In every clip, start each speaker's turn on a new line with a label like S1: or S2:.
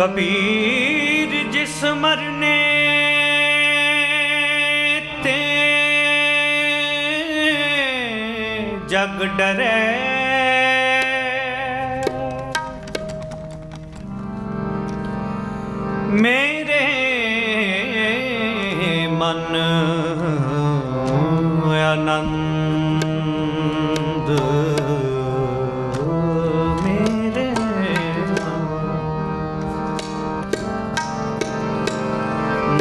S1: ਕਬੀਰ ਜਿਸ ਮਰਨੇ ਤੇ ਜਗ ਡਰੇ। ਮੇਰੇ ਮਨ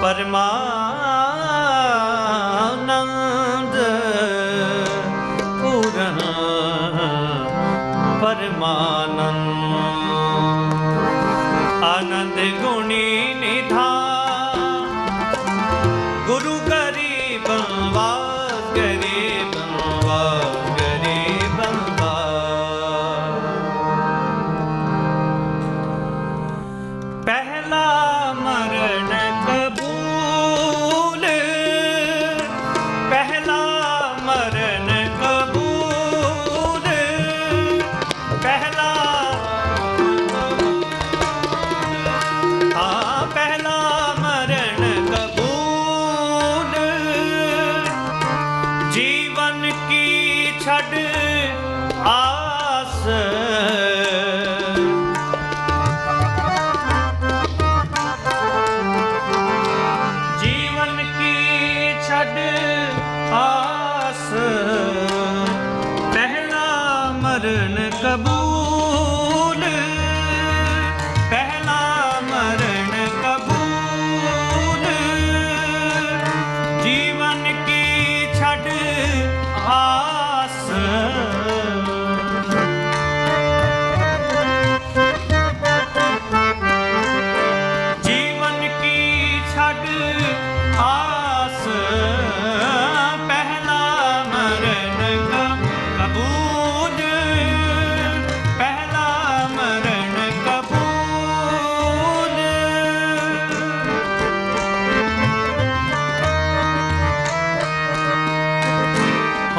S1: ਪਰਮਾਨੰਦ ਪੂਰਨ ਪਰਮਾਨੰਦ ਆਨੰਦ ਗੁਣੀ ਛੱਡ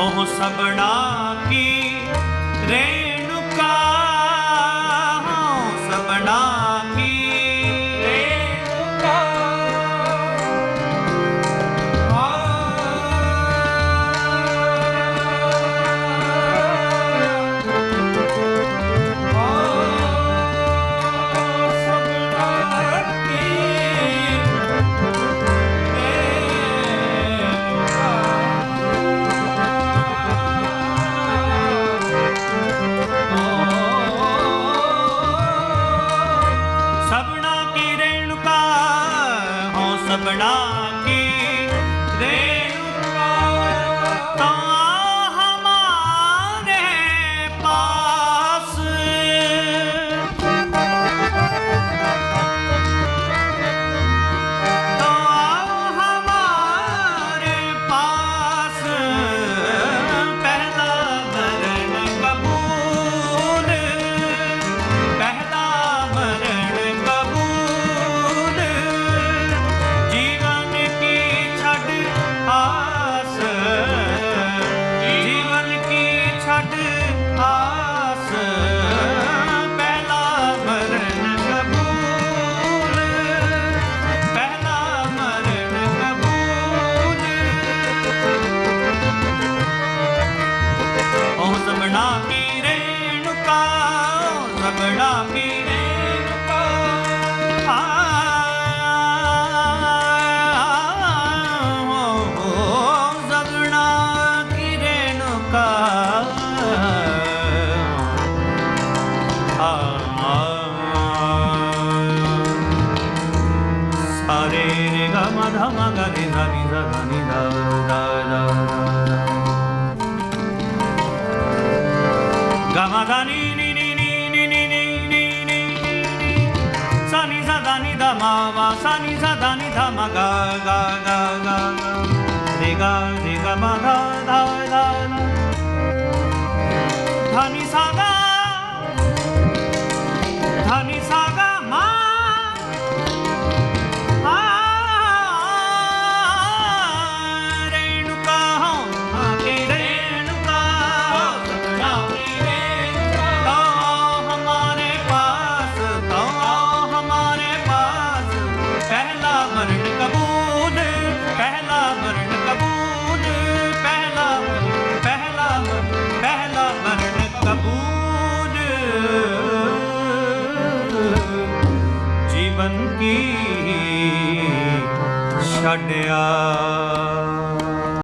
S1: ਮੋਹ ਸਬਣਾ ਰਬੜਾ ਪੀਰੇ ਸਾਰੇ ਰੇ ਗਾ ਮਾ ਧਾ ਮਾ ਗਾ ਰੇ ਧਾ ਨੀ ਧਾ ਨੀ ਧਾ 가가가가 내가 내가 마다다다다 밤이 사가 ਜੀਵਨ ਕੀ ਛੱਡਿਆ?